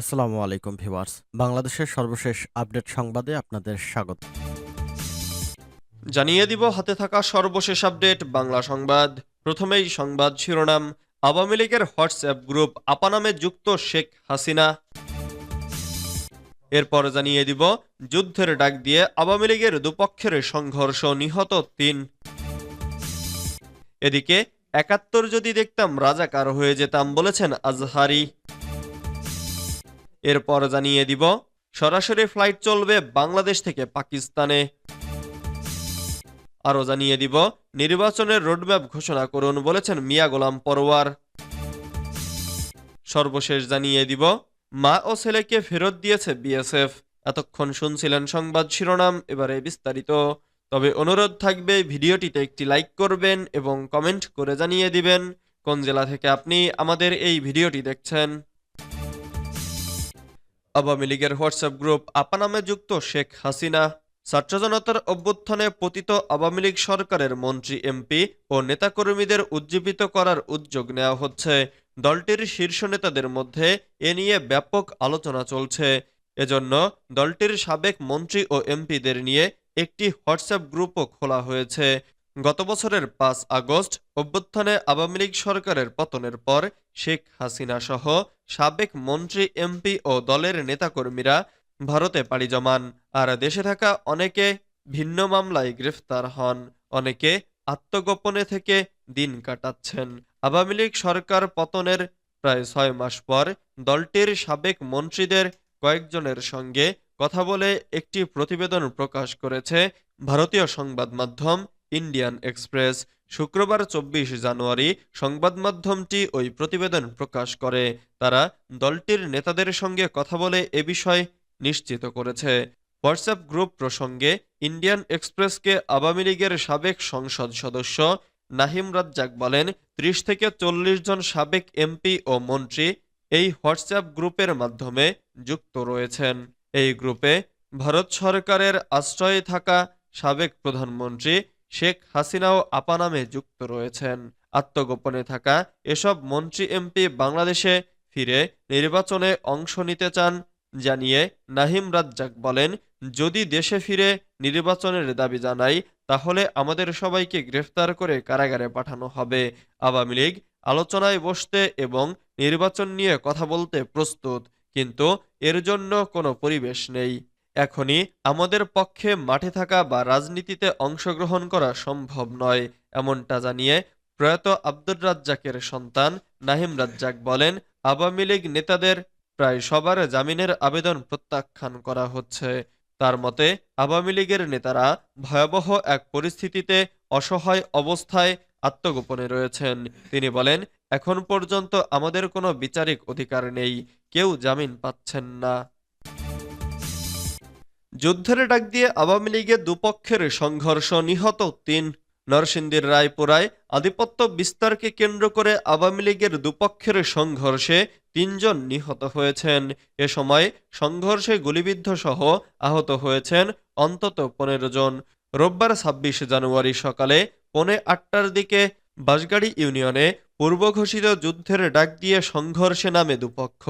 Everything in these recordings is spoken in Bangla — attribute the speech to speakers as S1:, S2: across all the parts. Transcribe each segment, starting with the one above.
S1: আসসালামু আলাইকুম ভিউয়ার্স। বাংলাদেশের সর্বশেষ আপডেট সংবাদে আপনাদের স্বাগত।
S2: জানিয়ে দিব, হাতে থাকা সর্বশেষ আপডেট, বাংলা সংবাদ। প্রথমেই সংবাদ শিরোনাম, আওয়ামী লীগের হোয়াটসঅ্যাপ গ্রুপ আপা নামে যুক্ত শেখ হাসিনা। এরপর জানিয়ে দিব, যুদ্ধের ডাক দিয়ে আওয়ামী লীগের দুপক্ষের সংঘর্ষ নিহত তিন। এদিকে, একাত্তর যদি দেখতাম রাজাকার হয়ে যেতাম বলেছেন আজহারি। এরপর জানিয়ে দিব, সরাসরি ফ্লাইট চলবে বাংলাদেশ থেকে পাকিস্তানে। আরও জানিয়ে দিব, নির্বাচনের রোডম্যাপ ঘোষণা করুন বলেছেন মিয়া গোলাম পরোয়ার। সর্বশেষ জানিয়ে দিব, মা ও ছেলেকে ফেরত দিয়েছে বিএসএফ। এতক্ষণ শুনছিলেন সংবাদ শিরোনাম, এবারে বিস্তারিত। তবে অনুরোধ থাকবে, ভিডিওটিতে একটি লাইক করবেন এবং কমেন্ট করে জানিয়ে দিবেন। কোন জেলা থেকে আপনি আমাদের এই ভিডিওটি দেখছেন? আওয়ামী লীগের হোয়াটসঅ্যাপ গ্রুপ আপা নামে যুক্ত শেখ হাসিনা। ছাত্র জনতার অভ্যুত্থানে পতিত আওয়ামী লীগ সরকারের মন্ত্রী, এমপি ও নেতাকর্মীদের উজ্জীবিত করার উদ্যোগ নেওয়া হচ্ছে। দলটির শীর্ষ নেতাদের মধ্যে এ নিয়ে ব্যাপক আলোচনা চলছে। এজন্য দলটির সাবেক মন্ত্রী ও এমপিদের নিয়ে একটি হোয়াটসঅ্যাপ গ্রুপও খোলা হয়েছে। গত বছরের পাঁচ আগস্ট অভ্যুত্থানে আওয়ামী লীগ সরকারের পতনের পর শেখ হাসিনা সহ সাবেক মন্ত্রী, এমপি ও দলের নেতাকর্মীরা ভারতে পাড়ি জমান। আর দেশে থাকা অনেকে ভিন্ন মামলায় গ্রেফতার হন, অনেকে আত্মগোপনে থেকে দিন কাটাচ্ছেন। আওয়ামী লীগ সরকার পতনের প্রায় ছয় মাস পর দলটির সাবেক মন্ত্রীদের কয়েকজনের সঙ্গে কথা বলে একটি প্রতিবেদন প্রকাশ করেছে ভারতীয় সংবাদ মাধ্যম ইন্ডিয়ান এক্সপ্রেস শুক্রবার চব্বিশ জানুয়ারি সংবাদ মাধ্যমটি ওই প্রতিবেদন প্রকাশ করে। তারা দলটির নেতাদের সঙ্গে কথা বলে এ বিষয় নিশ্চিত করেছে। হোয়াটসঅ্যাপ গ্রুপ প্রসঙ্গে ইন্ডিয়ান এক্সপ্রেসকে আওয়ামী লীগের সাবেক সংসদ সদস্য নাহিম রাজ্জাক বলেন, ত্রিশ থেকে চল্লিশ জন সাবেক এমপি ও মন্ত্রী এই হোয়াটসঅ্যাপ গ্রুপের মাধ্যমে যুক্ত রয়েছেন। এই গ্রুপে ভারত সরকারের আশ্রয়ে থাকা সাবেক প্রধানমন্ত্রী শেখ হাসিনাও আপা নামে যুক্ত রয়েছেন। আত্মগোপনে থাকা এসব মন্ত্রী এমপি বাংলাদেশে ফিরে নির্বাচনে অংশ নিতে চান জানিয়ে নাহিম রাজ্জাক বলেন, যদি দেশে ফিরে নির্বাচনের দাবি জানাই, তাহলে আমাদের সবাইকে গ্রেফতার করে কারাগারে পাঠানো হবে। আওয়ামী লীগ আলোচনায় বসতে এবং নির্বাচন নিয়ে কথা বলতে প্রস্তুত, কিন্তু এর জন্য কোনো পরিবেশ নেই। এখনই আমাদের পক্ষে মাঠে থাকা বা রাজনীতিতে অংশগ্রহণ করা সম্ভব নয়, এমনটা জানিয়ে প্রয়াত আব্দুর রাজ্জাকের সন্তান নাহিম রাজ্জাক বলেন, আওয়ামী লীগ নেতাদের প্রায় সবার জামিনের আবেদন প্রত্যাখ্যান করা হচ্ছে। তার মতে, আওয়ামী লীগের নেতারা ভয়াবহ এক পরিস্থিতিতে অসহায় অবস্থায় আত্মগোপনে রয়েছেন। তিনি বলেন, এখন পর্যন্ত আমাদের কোনো বিচারিক অধিকার নেই, কেউ জামিন পাচ্ছেন না। যুদ্ধের ডাক দিয়ে আওয়ামী লীগের দুপক্ষের সংঘর্ষ নিহত তিন। নরসিংদীর রায়পুরায় আধিপত্য বিস্তারকে কেন্দ্র করে আওয়ামী লীগের দুপক্ষের সংঘর্ষে তিনজন নিহত হয়েছেন। এ সময় সংঘর্ষে গুলিবিদ্ধ সহ আহত হয়েছেন অন্তত পনেরো জন। রোববার ছাব্বিশ জানুয়ারি সকালে পৌনে আটটার দিকে বাসগাড়ি ইউনিয়নে পূর্বঘোষিত যুদ্ধের ডাক দিয়ে সংঘর্ষে নামে দুপক্ষ।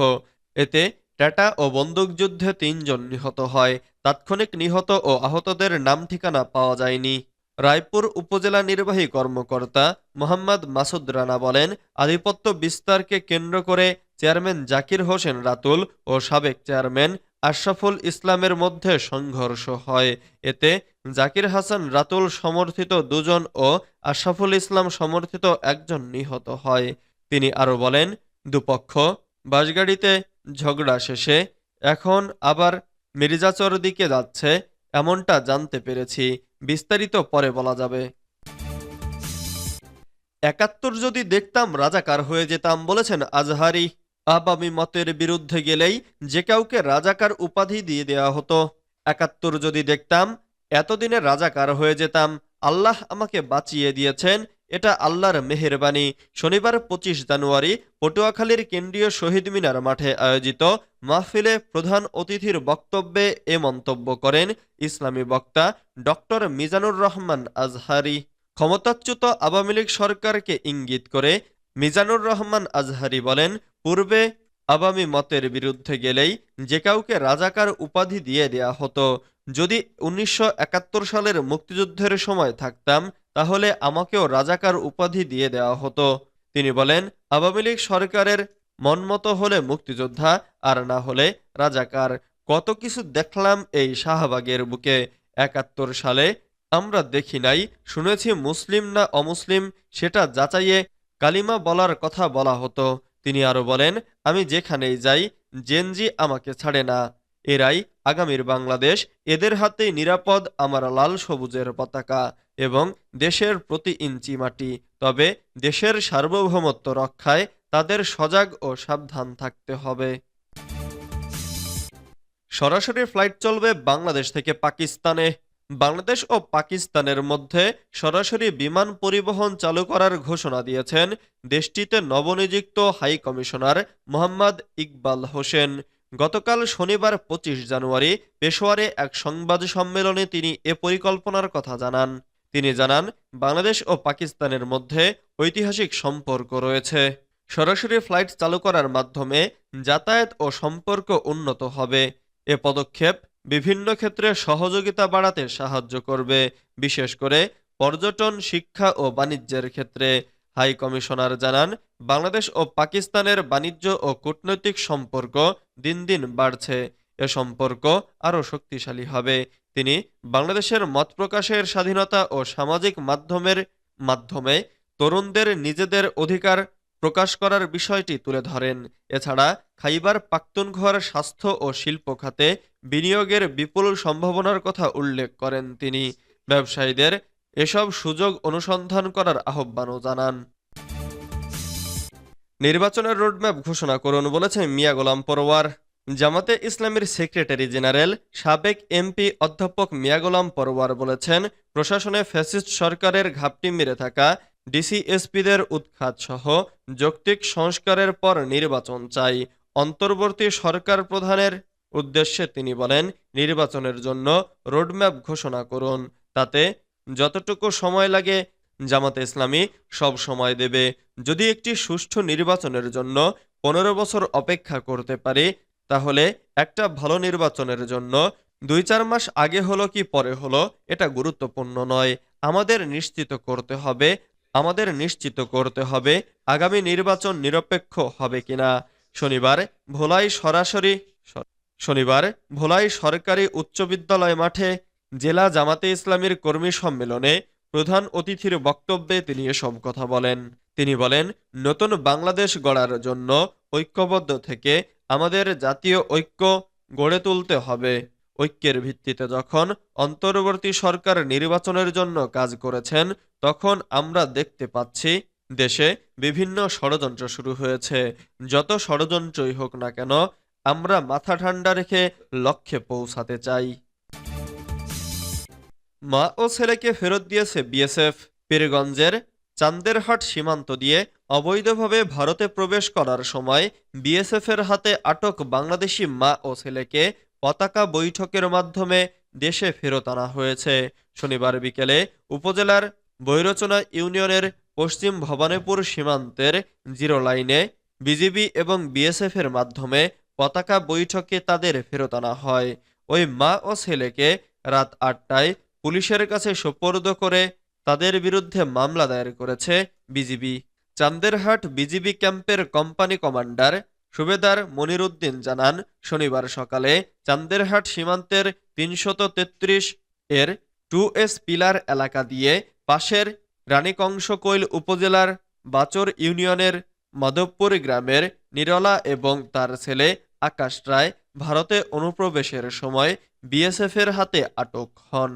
S2: এতে টাটা ও বন্দুকযুদ্ধে তিনজন নিহত হয়। তাৎক্ষণিক নিহত ও আহতদের নাম ঠিকানা পাওয়া যায়নি। রায়পুর উপজেলা নির্বাহী কর্মকর্তা মোহাম্মদ মাসুদ রানা বলেন, আধিপত্য বিস্তারকে কেন্দ্র করে চেয়ারম্যান জাকির হোসেন রাতুল ও সাবেক চেয়ারম্যান আশরাফুল ইসলামের মধ্যে সংঘর্ষ হয়। এতে জাকির হাসান রাতুল সমর্থিত দুজন ও আশরাফুল ইসলাম সমর্থিত একজন নিহত হয়। তিনি আরও বলেন, দুপক্ষ বাসগাড়িতে ঝগড়া শেষে এখন আবার মির্জাচর দিকে যাচ্ছে, এমনটা জানতে পেরেছি। বিস্তারিত পরে বলা যাবে। একাত্তর যদি দেখতাম রাজাকার হয়ে যেতাম, বলেছেন আজহারি আবামি মতের বিরুদ্ধে গেলেই যে কাউকে রাজাকার উপাধি দিয়ে দেওয়া হতো। একাত্তর যদি দেখতাম, এতদিনে রাজাকার হয়ে যেতাম। আল্লাহ আমাকে বাঁচিয়ে দিয়েছেন এটা আল্লাহর মেহেরবানি। শনিবার পঁচিশ জানুয়ারি পটুয়াখালীর কেন্দ্রীয় শহীদ মিনার মাঠে আয়োজিত মাহফিলে প্রধান অতিথির বক্তব্যে এ মন্তব্য করেন ইসলামী বক্তা ডক্টর মিজানুর রহমান আজহারি। ক্ষমতাচ্যুত আওয়ামী লীগ সরকারকে ইঙ্গিত করে মিজানুর রহমান আজহারি বলেন, পূর্বে আবামি মতের বিরুদ্ধে গেলেই যে কাউকে রাজাকার উপাধি দিয়ে দেয়া হতো। যদি উনিশশো একাত্তর সালের মুক্তিযুদ্ধের সময় থাকতাম তাহলে আমাকেও রাজাকার উপাধি দিয়ে দেওয়া হতো। তিনি বলেন, আওয়ামী লীগ সরকারের মনমতো হলে মুক্তিযোদ্ধা আর না হলে রাজাকার। কত কিছু দেখলাম এই শাহবাগের বুকে। একাত্তর সালে আমরা দেখি নাই, শুনেছি মুসলিম না অমুসলিম, সেটা যাচাইয়ে কালিমা বলার কথা বলা হতো। তিনি আরও বলেন, আমি যেখানেই যাই, জেনজি আমাকে ছাড়ে না। এরাই আগামীর বাংলাদেশ এদের হাতে নিরাপদ, আমার লাল সবুজের পতাকা এবং দেশের প্রতি ইঞ্চি মাটি। তবে দেশের সার্বভৌমত্ব রক্ষায় তাদের সজাগ ও সাবধান থাকতে হবে। সরাসরি ফ্লাইট চলবে বাংলাদেশ থেকে পাকিস্তানে। বাংলাদেশ ও পাকিস্তানের মধ্যে সরাসরি বিমান পরিবহন চালু করার ঘোষণা দিয়েছেন দেশটিতে নবনিযুক্ত হাই কমিশনার মোহাম্মদ ইকবাল হোসেন। গতকাল শনিবার পঁচিশ জানুয়ারি পেশোয়ারে এক সংবাদ সম্মেলনে তিনি এ পরিকল্পনার কথা জানান। তিনি জানান, বাংলাদেশ ও পাকিস্তানের মধ্যে ঐতিহাসিক সম্পর্ক রয়েছে। সরাসরি ফ্লাইট চালু করার মাধ্যমে যাতায়াত ও সম্পর্ক উন্নত হবে। এ পদক্ষেপ বিভিন্ন ক্ষেত্রে সহযোগিতা বাড়াতে সাহায্য করবে, বিশেষ করে পর্যটন, শিক্ষা ও বাণিজ্যের ক্ষেত্রে। হাই কমিশনার জানান, বাংলাদেশ ও পাকিস্তানের বাণিজ্য ও কূটনৈতিক সম্পর্ক দিন দিন বাড়ছে। এ সম্পর্ক আরও শক্তিশালী হবে। তিনি, বাংলাদেশের মত প্রকাশের স্বাধীনতা ও সামাজিক মাধ্যমের মাধ্যমে তরুণদের নিজেদের অধিকার প্রকাশ করার বিষয়টি তুলে ধরেন। এছাড়া, খাইবার পাখতুনখোয়ার স্বাস্থ্য ও শিল্প খাতে বিনিয়োগের বিপুল সম্ভাবনার কথা উল্লেখ করেন তিনি। ব্যবসায়ীদের এসব সুযোগ অনুসন্ধান করার আহ্বানও জানান। নির্বাচনের রোডম্যাপ ঘোষণা করুন বলেছে মিয়া গোলাম পরোয়ার। জামাতে ইসলামের সেক্রেটারি জেনারেল, সাবেক এমপি অধ্যাপক মিয়া গোলাম পরোয়ার বলেছেন, প্রশাসনে ফ্যাসিস্ট সরকারের ঘাপটি মেরে থাকা ডিসিএসপিদের উৎখাত সহ যৌক্তিক সংস্কারের পর নির্বাচন চাই। অন্তর্বর্তী সরকার প্রধানের উদ্দেশ্যে তিনি বলেন, নির্বাচনের জন্য রোডম্যাপ ঘোষণা করুন, তাতে যতটুকু সময় লাগে জামাতে ইসলামী সব সময় দেবে। যদি একটি সুষ্ঠু নির্বাচনের জন্য পনেরো বছর অপেক্ষা করতে পারি, তাহলে একটা ভালো নির্বাচনের জন্য দুই চার মাস আগে হলো কি পরে হলো, এটা গুরুত্বপূর্ণ নয়। আমাদের নিশ্চিত করতে হবে, আমাদের নিশ্চিত করতে হবে আগামী নির্বাচন নিরপেক্ষ হবে কিনা। শনিবার ভোলাই সরাসরি শনিবার ভোলাই সরকারি উচ্চ বিদ্যালয় মাঠে জেলা জামাতে ইসলামীর কর্মী সম্মেলনে প্রধান অতিথির বক্তব্যে তিনি এসব কথা বলেন। তিনি বলেন, নতুন বাংলাদেশ গড়ার জন্য ঐক্যবদ্ধ থেকে আমাদের জাতীয় ঐক্য গড়ে তুলতে হবে। ঐক্যের ভিত্তিতে যখন অন্তর্বর্তী সরকার নির্বাচনের জন্য কাজ করেছেন, তখন আমরা দেখতে পাচ্ছি দেশে বিভিন্ন ষড়যন্ত্র শুরু হয়েছে। যত ষড়যন্ত্রই হোক না কেন, আমরা মাথা ঠান্ডা রেখে লক্ষ্যে পৌঁছাতে চাই। মা ও ছেলেকে ফেরত দিয়েছে বিএসএফ। পীরগঞ্জের চান্দেরহাট সীমান্ত দিয়ে অবৈধভাবে ভারতে প্রবেশ করার সময় বিএসএফের হাতে আটক বাংলাদেশি মা ও ছেলেকে পতাকা বৈঠকের মাধ্যমে দেশে ফেরত আনা হয়েছে। শনিবার বিকেলে উপজেলার বৈরচনা ইউনিয়নের পশ্চিম ভবানীপুর সীমান্তের জিরো লাইনে বিজিবি এবং বিএসএফের মাধ্যমে পতাকা বৈঠকে তাদের ফেরত আনা হয়। ওই মা ও ছেলেকে রাত আটটায় পুলিশের কাছে সোপর্দ করে তাদের বিরুদ্ধে মামলা দায়ের করেছে বিজিবি। চান্দেরহাট বিজিবি ক্যাম্পের কোম্পানি কমান্ডার সুবেদার মনিরুদ্দিন জানান, শনিবার সকালে চান্দেরহাট সীমান্তের তিনশত এর টু এস পিলার এলাকা দিয়ে পাশের রানীকংসকৈল উপজেলার বাচর ইউনিয়নের মাধবপুর গ্রামের নিরলা এবং তার ছেলে আকাশ রায় ভারতে অনুপ্রবেশের সময় বিএসএফের হাতে আটক হন।